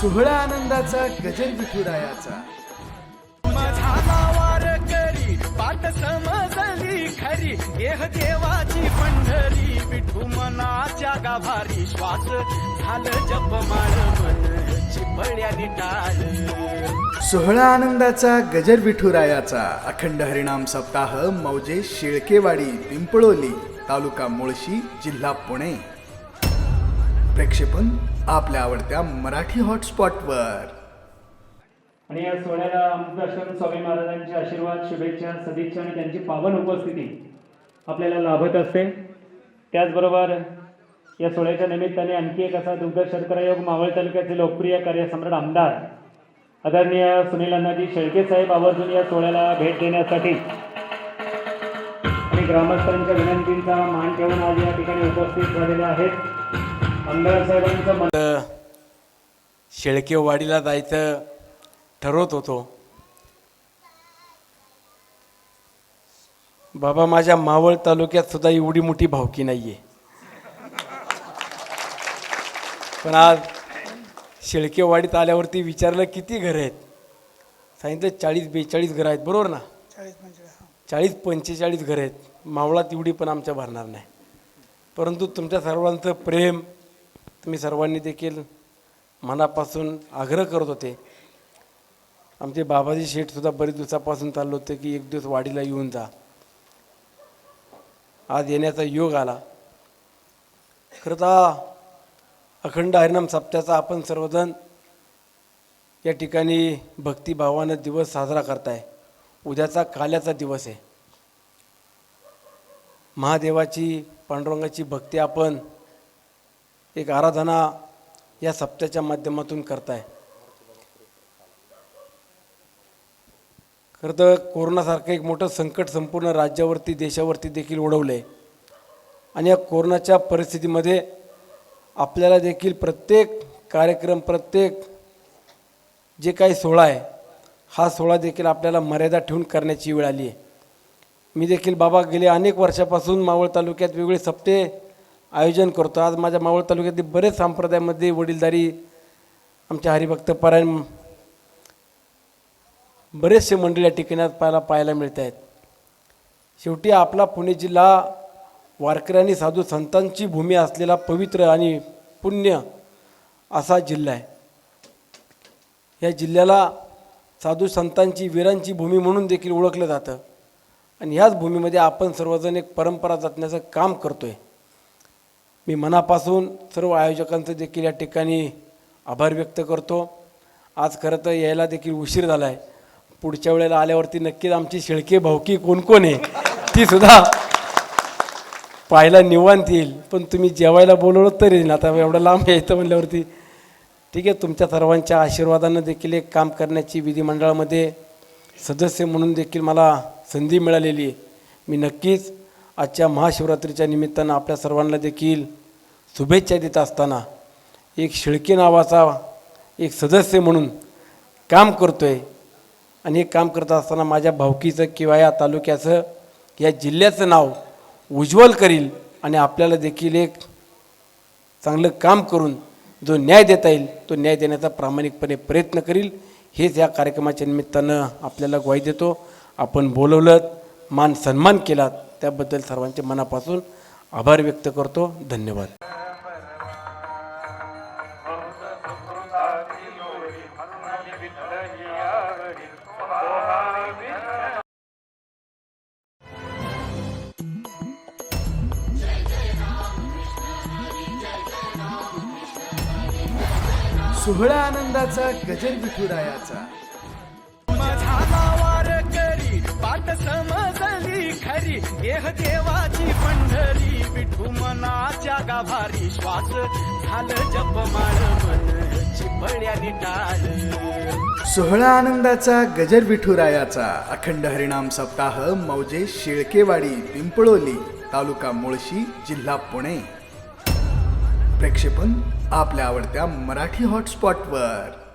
सोहळा आनंदाचा गजर विठुरायाचा. पाठ समजली खरी देह देवाची पंढरी विठू मनाच्या गाभारी श्वास झालं जप माळ मन चिपळ्याने टाळ. सोहळा आनंदाचा गजर विठुरायाचा. अखंड हरिणाम सप्ताह मौजे शेळकेवाडी पिंपळोली तालुका मुळशी जिल्हा पुणे. प्रेक्षेपण आपल्या आवडत्या मराठी हॉटस्पॉटवर. आणि या सोहळ्याला अमृताश्रम स्वामी महाराजांचे आशीर्वाद शुभेच्छा सदिच्छा आणि त्यांची पावन उपस्थिती आपल्याला लाभत असते. त्याचबरोबर या सोहळ्याच्या निमित्ताने आणखी एक असा दुग्ध शर्करायोग मावळ तालुक्याचे लोकप्रिय कार्यसम्राट आमदार आदरणीय सुनील अण्णाजी शेळके साहेब आवर्जून या सोहळ्याला भेट देण्यासाठी आणि ग्रामस्थांच्या विनंतींचा मान ठेवून आज या ठिकाणी उपस्थित झालेले आहेत. आमदार साहेबांचं शेळकेवाडीला जायचं ठरवत होतो. बाबा माझ्या मावळ तालुक्यात सुद्धा एवढी मोठी भावकी नाहीये. पण आज शेळकेवाडीत आल्यावरती विचारलं किती घरं आहेत? सांगितलं चाळीस बेचाळीस घरं आहेत. बरोबर ना? चाळीस पंचेचाळीस घरं आहेत. मावळात एवढी पण आमच्या भरणार नाही. परंतु तुमच्या सर्वांचं प्रेम तुम्ही सर्वांनी देखील मनापासून आग्रह करत होते. आमचे बाबाजी शेठसुद्धा बरेच दिवसापासून चाललो होते की एक दिवस वाडीला येऊन जा. आज येण्याचा योग आला. खरंतर अखंड हरिनाम सप्त्याचा आपण सर्वजण या ठिकाणी भक्तिभावानं दिवस साजरा करताय. उद्याचा काल्याचा दिवस आहे. महादेवाची पांडुरंगाची भक्ती आपण एक आराधना या सप्त्याच्या माध्यमातून करताय. खरं तर कोरोनासारखं एक मोठं संकट संपूर्ण राज्यावरती देशावरती देखील ओढवलं आहे आणि या कोरोनाच्या परिस्थितीमध्ये आपल्याला देखील प्रत्येक कार्यक्रम प्रत्येक जे काही सोहळा आहे हा सोहळा देखील आपल्याला मर्यादा ठेवून करण्याची वेळ आली आहे. मी देखील बाबा गेले अनेक वर्षापासून मावळ तालुक्यात वेगवेगळे सप्ते आयोजन करतो. आज माझ्या मावळ तालुक्यातील बरेच संप्रदायामध्ये वडीलधारी आमच्या हरिभक्त परायण बरेचसे मंडळी या ठिकाणी पाहायला पाहायला मिळत आहेत. शेवटी आपला पुणे जिल्हा वारकऱ्यांनी साधू संतांची भूमी असलेला पवित्र आणि पुण्य असा जिल्हा आहे. या जिल्ह्याला साधू संतांची वीरांची भूमी म्हणून देखील ओळखलं जातं. आणि ह्याच भूमीमध्ये आपण सर्वजण एक परंपरा जपण्याचं काम करतो आहे मी मनापासून सर्व आयोजकांचं देखील या ठिकाणी आभार व्यक्त करतो. आज खरं तर यायला देखील उशीर झाला आहे पुढच्या वेळेला आल्यावरती नक्कीच आमची शिळके भावकी कोण कोण आहे ती सुद्धा पाहायला निवांत येईल. पण तुम्ही जेवायला बोलवलं तरी येईल. आता एवढं लांब यायचं म्हणल्यावरती. ठीक आहे तुमच्या सर्वांच्या आशीर्वादानं देखील एक काम करण्याची विधिमंडळामध्ये सदस्य म्हणून देखील मला संधी मिळालेली आहे. मी नक्कीच आजच्या महाशिवरात्रीच्या निमित्तानं आपल्या सर्वांना देखील शुभेच्छा देत असताना एक शिळके नावाचा एक सदस्य म्हणून काम करतो आहे आणि हे काम करत असताना माझ्या भावकीचं किंवा या तालुक्याचं या जिल्ह्याचं नाव उज्ज्वल करील आणि आपल्याला देखील एक चांगलं काम करून जो न्याय देता येईल तो न्याय देण्याचा प्रामाणिकपणे प्रयत्न करील. हेच या कार्यक्रमाच्या निमित्तानं आपल्याला ग्वाही देतो. आपण बोलवलं मान सन्मान केलात. त्याबद्दल सर्वांचे मनापासून आभार व्यक्त करतो. धन्यवाद. सोहळा आनंदाचा गजर विठुरायाचा. देह देवाची पंढरी विठू मनाच्या गाभारी श्वास झालं जप माळ मन टाळ सोहळा आनंदाचा गजर विठुरायाचा अखंड हरिणाम सप्ताह मौजे शेळकेवाडी पिंपळोली तालुका मुळशी जिल्हा पुणे. प्रेक्षेपण आपल्या आवडत्या मराठी हॉटस्पॉटवर.